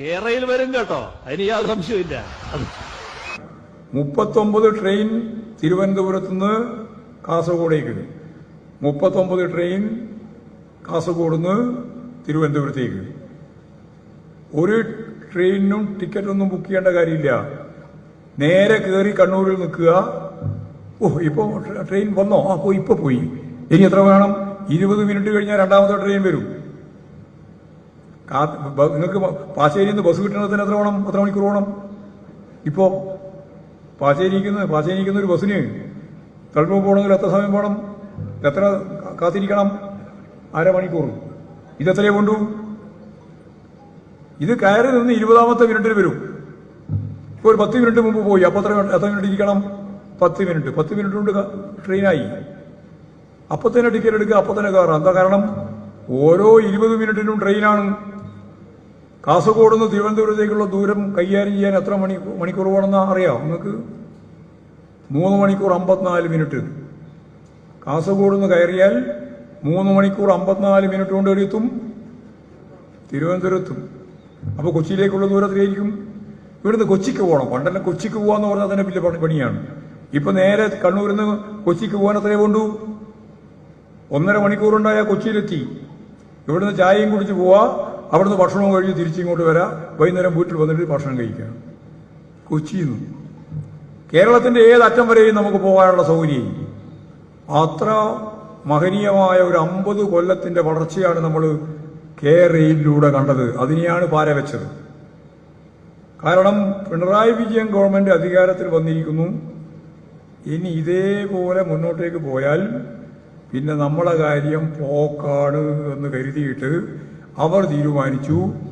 കേരളയിൽ വരും കേട്ടോ. അതിന് യാതൊരു സംശയമില്ല മുപ്പത്തൊമ്പത് ട്രെയിൻ തിരുവനന്തപുരത്തുനിന്ന് കാസർഗോഡേക്ക് മുപ്പത്തൊമ്പത് ട്രെയിൻ കാസർഗോഡ് നിന്ന് തിരുവനന്തപുരത്തേക്ക് ഒരു ട്രെയിനിനും ടിക്കറ്റൊന്നും ബുക്ക് ചെയ്യേണ്ട കാര്യമില്ല. നേരെ കയറി കണ്ണൂരിൽ നിൽക്കുക. ഓ ഇപ്പൊ ട്രെയിൻ വന്നോ? ആ പോയി ഇപ്പൊ പോയി. ഇനി എത്ര വേണം? ഇരുപത് മിനിറ്റ് കഴിഞ്ഞാൽ രണ്ടാമത്തെ ട്രെയിൻ വരും. നിങ്ങൾക്ക് പാശ്ശേരിയിൽ നിന്ന് ബസ് കിട്ടണത്തിന് എത്ര വേണം എത്ര മണിക്കൂർ വേണം? ഇപ്പോ പാശ്ശേരിക്കുന്ന പാശ്ശേരിക്കുന്ന ഒരു ബസ്സിന് തളിപ്പൂർ പോകണമെങ്കിൽ എത്ര സമയം പോകണം എത്ര കാത്തിരിക്കണം? അരമണിക്കൂർ ഇതെത്രയേ കൊണ്ടു? ഇത് കയറി നിന്ന് ഇരുപതാമത്തെ മിനിറ്റിൽ വരും. ഇപ്പോൾ ഒരു പത്ത് മിനിറ്റ് മുമ്പ് പോയി. അപ്പോൾ എത്ര എത്ര മിനിറ്റ് ഇരിക്കണം? പത്ത് മിനിറ്റ്. പത്ത് മിനിറ്റ് കൊണ്ട് ട്രെയിനായി. അപ്പൊ തന്നെ ടിക്കറ്റ് എടുക്കുക. അപ്പൊ തന്നെ കയറാം എന്താ കാരണം? ഓരോ ഇരുപത് മിനിറ്റിനും ട്രെയിനാണ്. കാസർഗോഡ് നിന്ന് തിരുവനന്തപുരത്തേക്കുള്ള ദൂരം കൈകാര്യം ചെയ്യാൻ എത്ര മണി മണിക്കൂർ വേണമെന്ന് അറിയാം നിങ്ങൾക്ക് മൂന്ന് മണിക്കൂർ അമ്പത്തിനാല് മിനിറ്റ്. കാസർഗോഡ് നിന്ന് കയറിയാൽ മൂന്ന് മണിക്കൂർ അമ്പത്തിനാല് മിനിറ്റ് കൊണ്ട് എത്തും തിരുവനന്തപുരത്തും. അപ്പോൾ കൊച്ചിയിലേക്കുള്ള ദൂരത്തിലായിരിക്കും. ഇവിടുന്ന് കൊച്ചിക്ക് പോകണം. പണ്ടെല്ലാം കൊച്ചിക്ക് പോകാന്ന് പറഞ്ഞാൽ തന്നെ വലിയ പണിയാണ്. ഇപ്പം നേരെ കണ്ണൂരിൽ നിന്ന് കൊച്ചിക്ക് പോകാൻ എത്രയേ കൊണ്ടു ഒന്നര മണിക്കൂറുണ്ടായാൽ കൊച്ചിയിലെത്തി. ഇവിടുന്ന് ചായയും കുടിച്ച് പോവാ. അവിടുന്ന് ഭക്ഷണവും കഴിഞ്ഞ് തിരിച്ചിങ്ങോട്ട് വരാം. വൈകുന്നേരം വീട്ടിൽ വന്നിട്ട് ഭക്ഷണം കഴിക്കാം കൊച്ചിയിൽ നിന്ന് കേരളത്തിന്റെ ഏതറ്റം വരെയും നമുക്ക് പോകാനുള്ള സൗകര്യം അത്ര മഹനീയമായ ഒരു അമ്പത് കൊല്ലത്തിന്റെ വളർച്ചയാണ് നമ്മൾ കെ റെയിലിലൂടെ കണ്ടത്. അതിനെയാണ് പാര വെച്ചത്. കാരണം പിണറായി വിജയൻ ഗവൺമെന്റ് അധികാരത്തിൽ വന്നിരിക്കുന്നു. ഇനി ഇതേപോലെ മുന്നോട്ടേക്ക് പോയാൽ പിന്നെ നമ്മളെ കാര്യം പോക്കാണ് എന്ന് കരുതിയിട്ട് അവർ തീരുമാനിച്ചു.